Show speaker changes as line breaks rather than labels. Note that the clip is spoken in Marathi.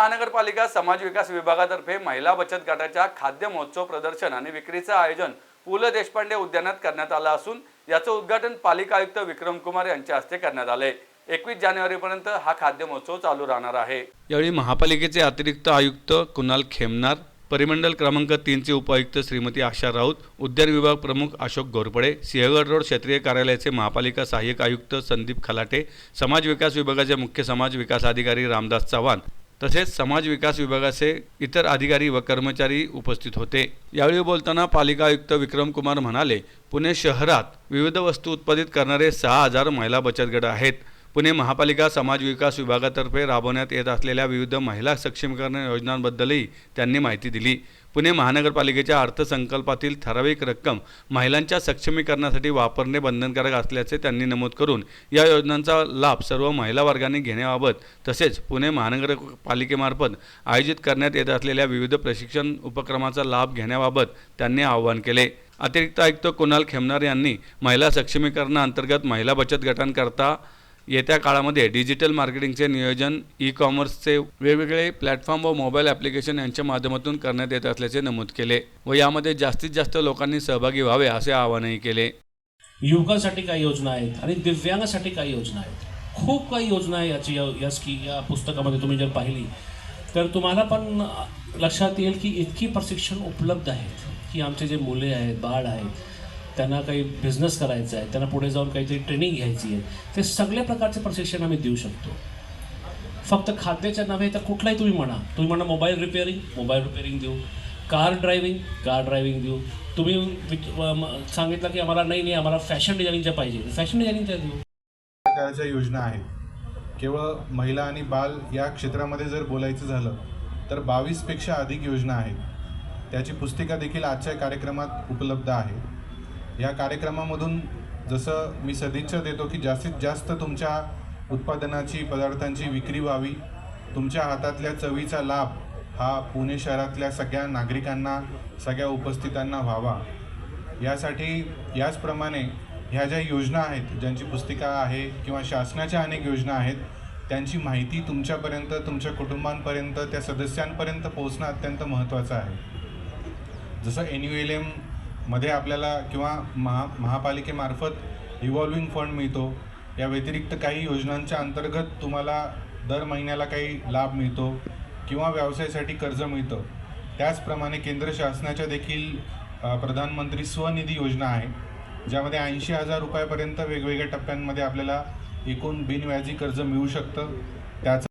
महानगरपालिका समाज विकास विभागातर्फे महिला बचत गटाच्या खाद्य महोत्सव प्रदर्शन आणि विक्रीचं आयोजन पु ल देशपांडे उद्यानात करण्यात आलं असून याचं उद्घाटन पालिका आयुक्त विक्रम कुमार यांच्या हस्ते करण्यात आले एकवीस जानेवारीपर्यंत हा खाद्य महोत्सव चालू राहणार आहे. यावेळी महापालिकेचे अतिरिक्त आयुक्त कुणाल खेमनार परिमंडल क्रमांक तीनचे उपायुक्त श्रीमती आशा राऊत उद्यान विभाग प्रमुख अशोक घोरपडे सिंहगड रोड क्षेत्रीय कार्यालयाचे महापालिका सहाय्यक आयुक्त संदीप खलाटे समाज विकास विभागाचे मुख्य समाज विकास अधिकारी रामदास चव्हाण तसेच समाज विकास विभागाचे इतर अधिकारी व कर्मचारी उपस्थित होते. यावेळी बोलताना पालिका आयुक्त विक्रम कुमार म्हणाले पुणे शहरात विविध वस्तू उत्पादित करणारे सहा हजार महिला बचत गट आहेत. पुणे महापालिका समाज विकास विभागातर्फे राबवण्यात येत असलेल्या विविध महिला सक्षमीकरण योजनांबद्दलही त्यांनी माहिती दिली. पुणे महानगरपालिकेच्या अर्थसंकल्पातील ठराविक रक्कम महिलांच्या सक्षमीकरणासाठी वापरणे बंधनकारक असल्याचे त्यांनी नमूद करून या योजनांचा लाभ सर्व महिला वर्गाने घेण्याबाबत तसेच पुणे महानगरपालिकेमार्फत आयोजित करण्यात येत असलेल्या विविध प्रशिक्षण उपक्रमाचा लाभ घेण्याबाबत त्यांनी आवाहन केले. अतिरिक्त आयुक्त कुणाल खेमनार यांनी महिला सक्षमीकरणाअंतर्गत महिला बचत गटांकरता येत्या काळामध्ये डिजिटल मार्केटिंगचे नियोजन ई कॉमर्सचे वेगवेगळे प्लॅटफॉर्म व मोबाईल ॲप्लिकेशन यांच्या माध्यमातून करण्यात येत असल्याचे नमूद केले व यामध्ये जास्तीत जास्त लोकांनी सहभागी व्हावे असे आवाहनही केले.
युवकांसाठी काही योजना आहेत आणि दिव्यांगासाठी काही योजना आहेत. खूप काही योजना आहे याची या या स्की या पुस्तकामध्ये तुम्ही जर पाहिली तर तुम्हाला पण लक्षात येईल की इतकी प्रशिक्षण उपलब्ध आहेत की आमचे जे मुले आहेत बाळ आहेत त्यांना काही बिझनेस करायचा आहे त्यांना पुढे जाऊन काहीतरी ट्रेनिंग घ्यायची आहे ते सगळ्या प्रकारचे प्रशिक्षण आम्ही देऊ शकतो. फक्त खाद्याच्या नव्हे तर कुठलाही तुम्ही म्हणा तुम्ही म्हणा मोबाईल रिपेअरिंग मोबाईल रिपेअरिंग देऊ. कार ड्रायव्हिंग कार ड्रायव्हिंग देऊ. तुम्ही म- सांगितलं की आम्हाला नाही नाही आम्हाला फॅशन डिझायनिंगच्या पाहिजे. फॅशन डिझायनिंगच्या देऊ.
प्रकारच्या योजना आहेत. केवळ महिला आणि बाल या क्षेत्रामध्ये जर बोलायचं झालं तर बावीसपेक्षा अधिक योजना आहेत. त्याची पुस्तिका देखील आजच्या कार्यक्रमात उपलब्ध आहे. या कार्यक्रमामधून जसं मी सदिच्छा देतो की जास्तीत जास्त तुमच्या उत्पादनाची पदार्थांची विक्री व्हावी. तुमच्या हातातल्या चवीचा लाभ हा पुणे शहरातल्या सगळ्या नागरिकांना सगळ्या उपस्थितांना व्हावा. यासाठी याचप्रमाणे ह्या ज्या योजना आहेत ज्यांची पुस्तिका आहे किंवा शासनाच्या अनेक योजना आहेत त्यांची माहिती तुमच्यापर्यंत तुमच्या कुटुंबांपर्यंत त्या सदस्यांपर्यंत पोहोचणं अत्यंत महत्त्वाचं आहे. जसं एन यू एल एम मध्ये आपल्याला किंवा महा महापालिकेमार्फत इव्हॉल्विंग फंड मिळतो. या व्यतिरिक्त काही योजनांच्या अंतर्गत तुम्हाला दर महिन्याला काही लाभ मिळतो किंवा व्यवसायासाठी कर्ज मिळतं. त्याचप्रमाणे केंद्र शासनाच्या देखील प्रधानमंत्री स्वनिधी योजना आहे ज्यामध्ये ऐंशी हजार रुपयापर्यंत वेगवेगळ्या टप्प्यांमध्ये आपल्याला एकूण बिनव्याजी कर्ज मिळू शकतं. त्याचं